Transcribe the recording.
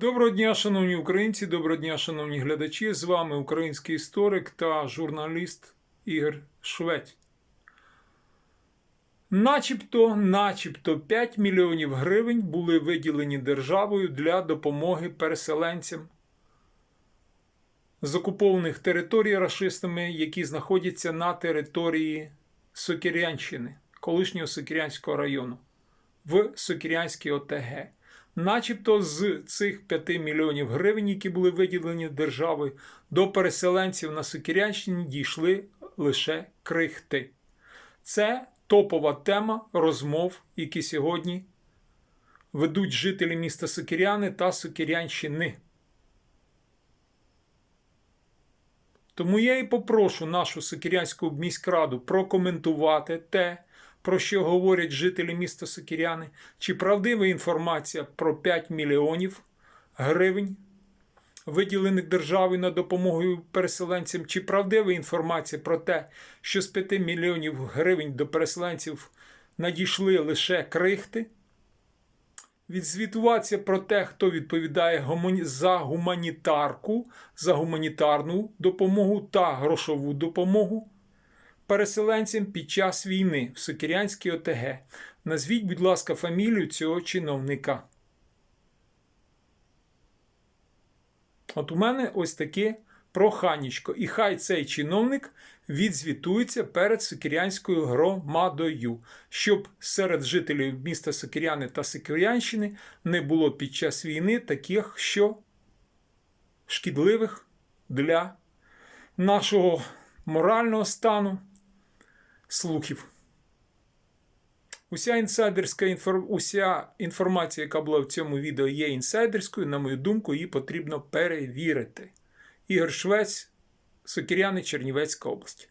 Доброго дня, шановні українці, доброго дня, шановні глядачі. З вами український історик та журналіст Ігор Швець. Начебто, начебто 5 мільйонів гривень були виділені державою для допомоги переселенцям з окупованих територій рашистами, які знаходяться на території Сокирянщини, колишнього Сокирянського району, в Сокирянській ОТГ. Начебто з цих 5 мільйонів гривень, які були виділені державою, до переселенців на Сокирянщині дійшли лише крихти. Це топова тема розмов, які сьогодні ведуть жителі міста Сокиряни та Сокирянщини. Тому я і попрошу нашу Сокирянську міськраду прокоментувати те, про що говорять жителі міста Сокиряни, чи правдива інформація про 5 мільйонів гривень, виділених державою на допомогу переселенцям, чи правдива інформація про те, що з 5 мільйонів гривень до переселенців надійшли лише крихти. Відзвітуватися про те, хто відповідає за гуманітарку, за гуманітарну допомогу та грошову допомогу переселенцям під час війни в Сокирянській ОТГ. Назвіть, будь ласка, фамілію цього чиновника. От у мене ось таке проханічко. І хай цей чиновник відзвітується перед Сокирянською громадою, щоб серед жителів міста Сокиряни та Сокирянщини не було під час війни таких, що шкідливих для нашого морального стану слухів. Уся інсайдерська інфор... Уся інформація, яка була в цьому відео, є інсайдерською. На мою думку, її потрібно перевірити. Ігор Швець, Сокіряни, Чернівецька область.